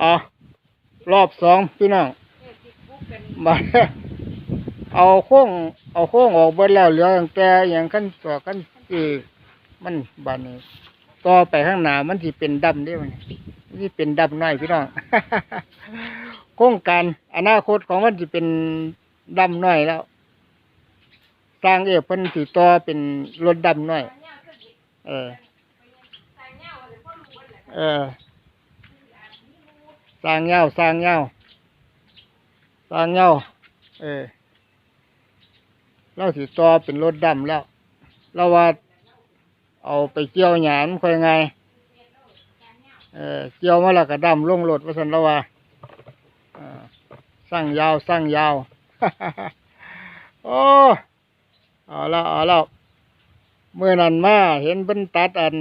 อ๋อรอบสองพี่น้องมาเอาโค้งเอาโค้งออกเบิดแล้วเหลือตั้งแต่อย่างขั้นตัวขั้นสี่มันบานนี้ต่อไปข้างหน้ามันสิเป็นดำได้มันมันสิเป็นดำน้อยพี่น้องโครงการอนาคตของมันสิเป็นดำน้อยแล้วสร้างเอฟเพิ่นสิต่อเป็นรถดำน้อย เออ เออ สร้างเงาสร้างเงาสร้างเงาเออเราสิต่อเป็นรถดำแล้ว เราว่าเอาไปเกี่ยวหยามนค่อยไงเออเกี่ยวมาแล้วก็ดำลงรถว่าสันเราว่าเออสร้างยาวสร้างยาวโอ้เอาแล้วเอาแล้วเมื่อนั้นมาเห็นเพิ่นตัดอัน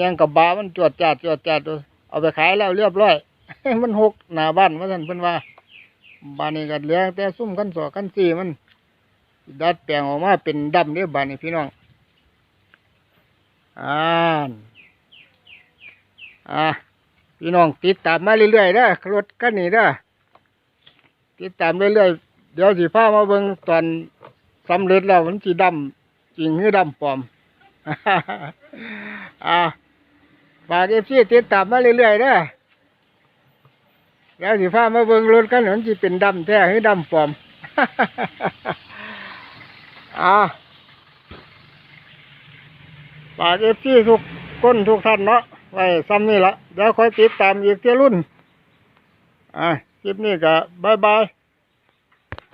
ยังกับบามันจวดจัดจวดจัดเอาไปขายแล้วเรียบร้อย มันหกหน้าบ้านว่าสันเพิ่นว่าบ้านนี้ก็เหลือแต่ซุ่มกันสอกันสี่มัน ดัดแปลงออกมาเป็นดำเด้อบ้านนี้พี่น้องอ่านอ่าพี่น้องติดตามมาเรื่อยๆเด้อรถคันนี้เด้อติดตามเรื่อยๆเดี๋ยวสิพามาเบิ่งตอนสำเร็จแล้วมันสิดำจริงหรือดำปลอมอ่าฝากเอฟซีติดตามมาเรื่อยๆเด้อ แล้วสิพามาเบิ่งรถกันนั้นจีเป็นดำแท้หรือดำปลอมอ่าฝากเอฟซีทุกคนทุกท่านเนาะไว้ซ้ำนี่ละเดี๋ยวคอยติดตามอีกเที่ยรุ่น อ่าคลิปนี้ก็บายบาย